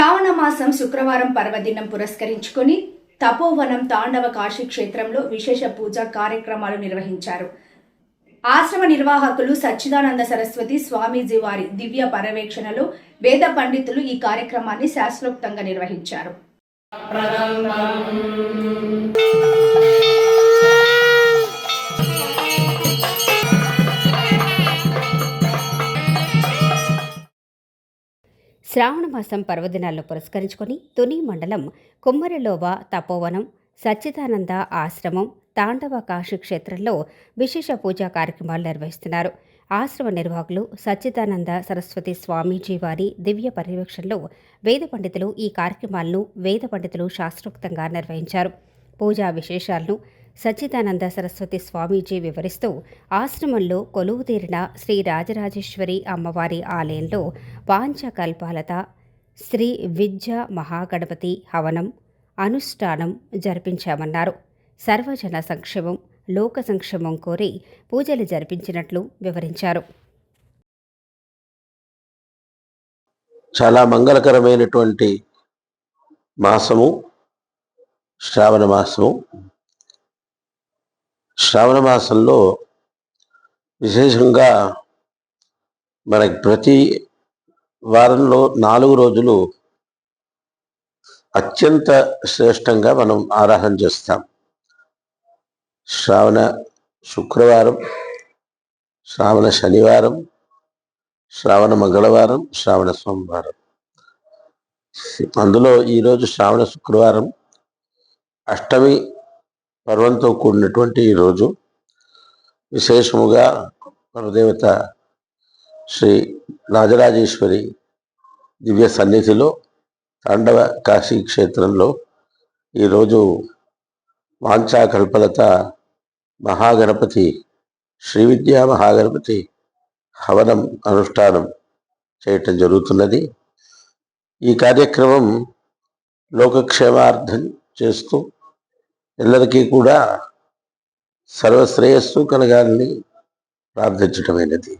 శ్రావణ మాసం శుక్రవారం పర్వదినం పురస్కరించుకొని తపోవనం తాండవ కాశీ క్షేత్రంలో విశేష పూజ కార్యక్రమాలు నిర్వహించారు. ఆశ్రమ నిర్వాహకులు సచ్చిదానంద సరస్వతి స్వామీజీ వారి దివ్య పర్యవేక్షణలో వేద పండితులు ఈ కార్యక్రమాన్ని శాస్త్రోక్తంగా నిర్వహించారు. శ్రావణ మాసం పర్వదినాలను పురస్కరించుకొని తుని మండలం కుమ్మరిలోవ తపోవనం సచ్చిదానంద ఆశ్రమం తాండవ కాశీ క్షేత్రంలో విశేష పూజా కార్యక్రమాలు నిర్వహిస్తున్నారు. ఆశ్రమ నిర్వాహకులు సచ్చిదానంద సరస్వతి స్వామీజీ వారి దివ్య పర్యవేక్షణలో వేద పండితులు ఈ కార్యక్రమాలను వేద పండితులు శాస్త్రోక్తంగా నిర్వహించారు. పూజా విశేషాలను సచ్చిదానంద సరస్వతి స్వామీజీ వివరిస్తూ ఆశ్రమంలో కొలువు తీరిన శ్రీ రాజరాజేశ్వరి అమ్మవారి ఆలయంలో పాంచకల్పాలత శ్రీ విద్య మహాగణపతి హవనం అనుష్ఠానం జరిపించామన్నారు. సర్వజన సంక్షేమం లోక సంక్షేమం కోరి పూజలు జరిపించినట్లు వివరించారు. చాలా మంగళకరమైనటువంటి మాసము శ్రావణ మాసము. శ్రావణ మాసంలో విశేషంగా మనకి ప్రతి వారంలో నాలుగు రోజులు అత్యంత శ్రేష్టంగా మనం ఆరాధన చేస్తాం. శ్రావణ శుక్రవారం శ్రావణ శనివారం శ్రావణ మంగళవారం శ్రావణ సోమవారం. అందులో ఈరోజు శ్రావణ శుక్రవారం అష్టమి పర్వంతో కూడినటువంటి ఈరోజు విశేషముగా పరదేవత శ్రీ రాజరాజేశ్వరి దివ్య సన్నిధిలో తాండవ కాశీ క్షేత్రంలో ఈరోజు వాంఛాకల్పలత మహాగణపతి శ్రీ విద్యా మహాగణపతి హవనం అనుష్ఠానం చేయటం జరుగుతున్నది. ఈ కార్యక్రమం లోకక్షేమార్థం చేస్తూ ಎಲ್ಲರಿಕీ కూడా సర్వశ్రేయస్సు కలగాలని ప్రార్థించటమైనది